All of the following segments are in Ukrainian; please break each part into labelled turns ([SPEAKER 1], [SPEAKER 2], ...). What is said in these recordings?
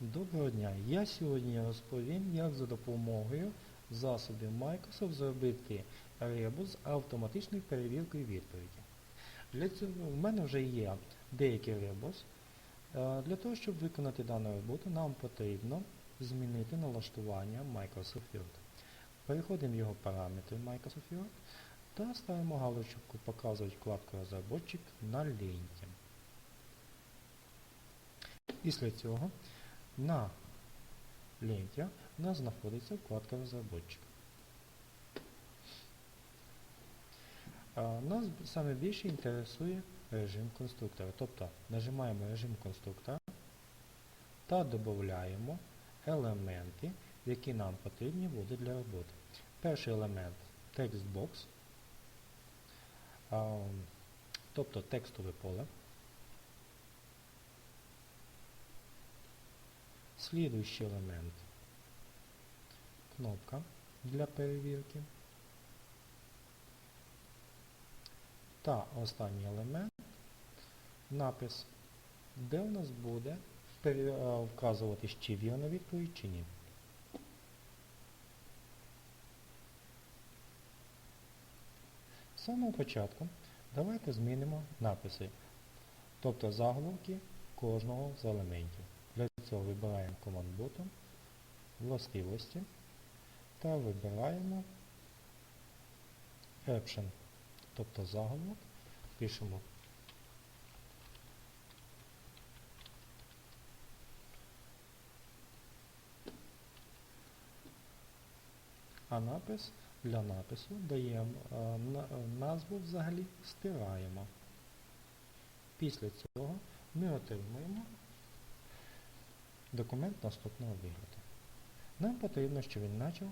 [SPEAKER 1] Доброго дня! Я сьогодні розповім, як за допомогою засобів Microsoft зробити ребус автоматичною перевіркою відповіді. Для цього в мене вже є деякий ребус. Е, Для того, щоб виконати дану роботу, нам потрібно змінити налаштування Microsoft Word. Переходимо в його параметри Microsoft Word та ставимо галочку «Показувати вкладку розробочик на ленті. Після цього на ленті у нас знаходиться вкладка розробочик. Нас саме більше інтересує режим конструктора. Тобто нажимаємо режим конструктора та додаємо елементи, які нам потрібні будуть для роботи. Перший елемент текстбокс, тобто текстове поле. Слідуючий елемент кнопка для перевірки. Та останній елемент напис, де у нас буде е, вказувати, чи вірна відповідь, чи ні. З самого початку давайте змінимо написи, тобто заголовки кожного з елементів. Цього вибираємо команд-ботом, властивості та вибираємо Caption, тобто заголовок, пишемо а напис для напису даємо е, е, назву взагалі стираємо. Після цього ми отримуємо документ наступного вигляду. Нам потрібно, щоб він почав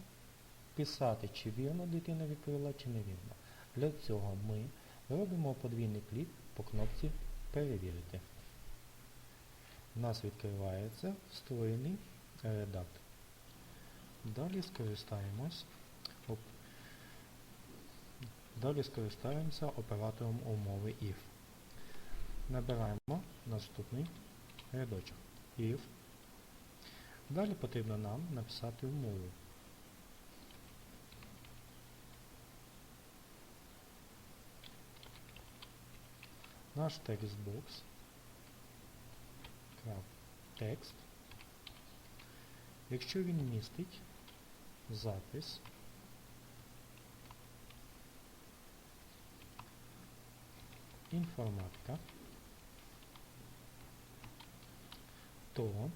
[SPEAKER 1] писати, чи вірно дитина відповіла, чи невірно. Для цього ми робимо подвійний клік по кнопці Перевірити. У нас відкривається встроєний редактор. Далі скористаємось Далі скористаємося оператором умови if. Набираємо наступний рядочок if. Далі потрібно нам написати умову. Наш текстбокс. Текст. Якщо він містить запис інформатика, то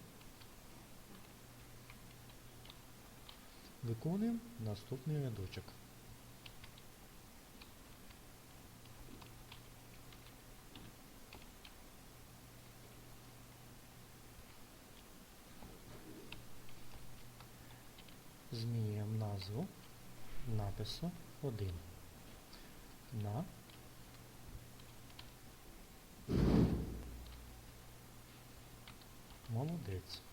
[SPEAKER 1] виконуємо наступний рядочок. Змінюємо назву напису 1 на молодець.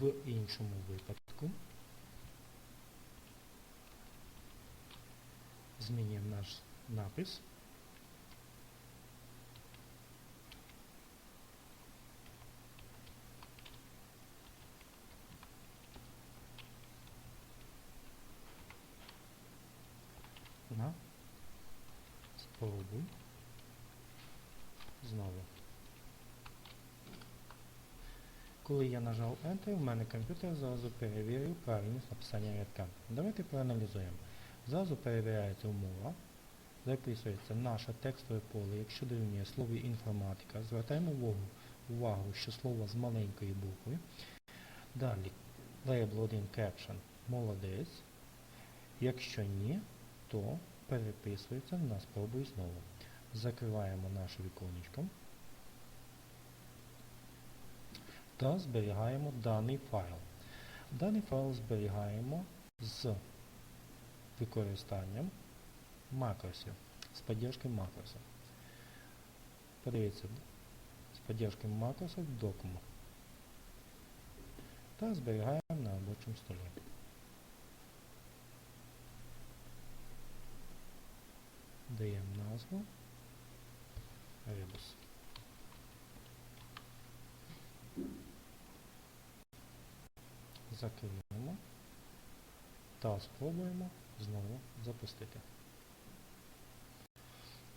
[SPEAKER 1] В іншому випадку. Змінюємо наш напис. На. Спробуй. Знову. Коли я нажав Enter, в мене комп'ютер зразу перевірив правильність написання рядка. Давайте проаналізуємо. Зразу перевіряється умова, записується наше текстове поле, якщо дорівнює слові інформатика. Звертаємо увагу, увагу, що слово з маленької букви. Далі Label 1 Caption молодець. Якщо ні, то переписується на спробуй знову. Закриваємо наше віконечко та зберігаємо даний файл. Даний файл зберігаємо з використанням макросів, з підтримкою макросів. Подивіться, з підтримкою макросів Document. Та зберігаємо на робочому столі. даємо назву Rebus. Закриємо та спробуємо знову запустити.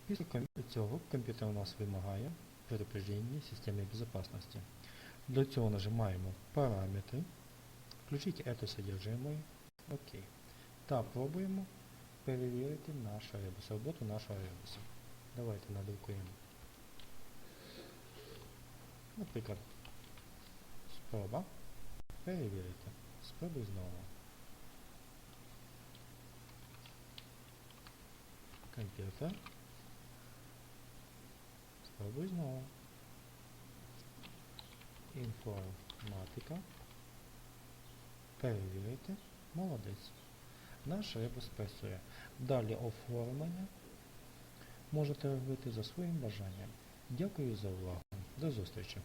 [SPEAKER 1] Після цього комп'ютер у нас вимагає перепряження системи безопасности. Для цього нажимаємо параметри, включить это содержимое, ОК. Та пробуємо перевірити наш ребус, роботу нашого ребуса. Давайте надрукуємо. Наприклад, спроба перевірити. Спробуй знову. Комп'ютер. Спробуй знову. Інформатика. Перевірити. Молодець. Наш ребус працює. Далі оформлення можете робити за своїм бажанням. Дякую за увагу. До зустрічі.